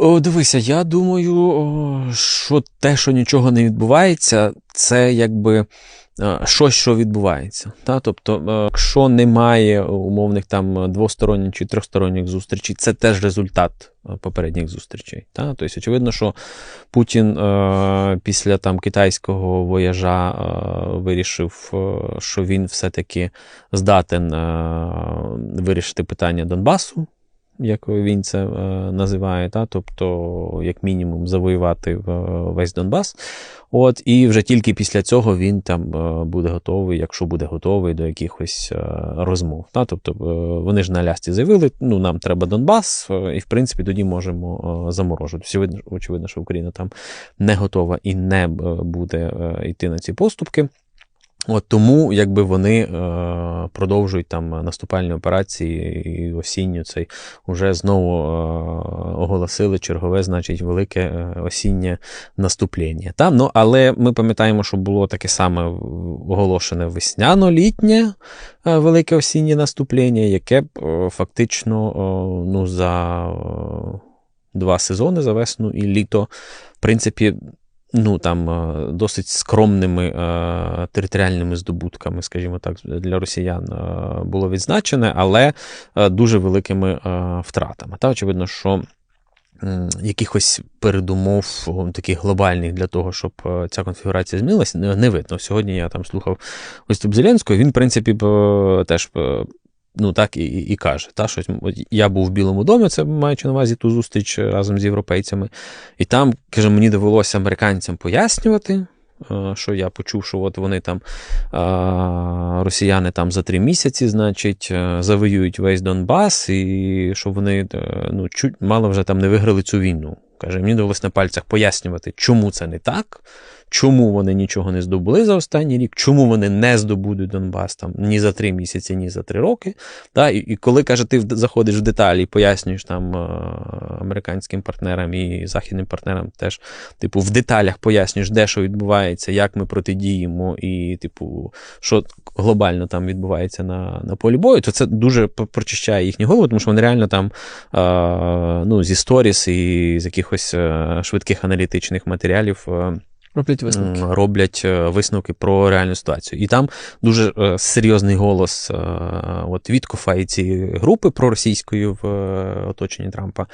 О, дивися, я думаю, що те, що нічого не відбувається, це якби е, щось, що відбувається. Та? Тобто, е, якщо немає умовних там двосторонніх чи трьохсторонніх зустрічей, це теж результат е, попередніх зустрічей. Та? Тобто, очевидно, що Путін після там китайського вояжа вирішив, що він все-таки здатен вирішити питання Донбасу як він це е, називає, та? тобто, як мінімум, завоювати е, весь Донбас. От, і вже тільки після цього він там е, буде готовий, якщо буде готовий до якихось розмов. Та? Тобто, вони ж на лясті заявили, ну нам треба Донбас, і в принципі тоді можемо е, заморожувати. Очевидно, що Україна там не готова і не буде йти на ці поступки. От тому, якби вони е, продовжують там наступальні операції і осінню цей уже знову е, оголосили чергове, значить, велике е, осіннє наступлення. Там, ну, але ми пам'ятаємо, що було таке саме оголошене весняно-літнє е, велике осіннє наступлення, яке б е, фактично е, ну, за е, два сезони за весну і літо, в принципі, ну там е, досить скромними е, територіальними здобутками, скажімо так, для росіян е, було відзначене, але дуже великими втратами. Та очевидно, що. Якихось передумов таких глобальних для того, щоб ця конфігурація змінилася, не видно. Сьогодні я там слухав виступ Зеленського. Він, в принципі, теж ну так і, і каже. Та, що я був в Білому домі, це маючи на увазі ту зустріч разом з європейцями. І там, каже, мені довелося американцям пояснювати, е, що я почув, що от вони там, росіяни там за три місяці, значить, е, завоюють весь Донбас, і що вони е, ну, чуть мало вже там не виграли цю війну. Каже, мені довелося на пальцях пояснювати, чому це не так, чому вони нічого не здобули за останній рік, чому вони не здобудуть Донбас там ні за три місяці, ні за три роки. Да? І, і коли каже, ти заходиш в деталі і пояснюєш там е, американським партнерам і західним партнерам теж, типу, в деталях пояснюєш, де що відбувається, як ми протидіємо, і, типу, що глобально там відбувається на, на полі бою, то це дуже прочищає їхні голови, тому що вони реально там е, ну, зі сторіс і з якихось е, швидких аналітичних матеріалів. е, Роблять висновки. роблять е, висновки про реальну ситуацію. І там дуже е, серйозний голос е, от Віткофа і ці групи проросійської в е, оточенні Трампа.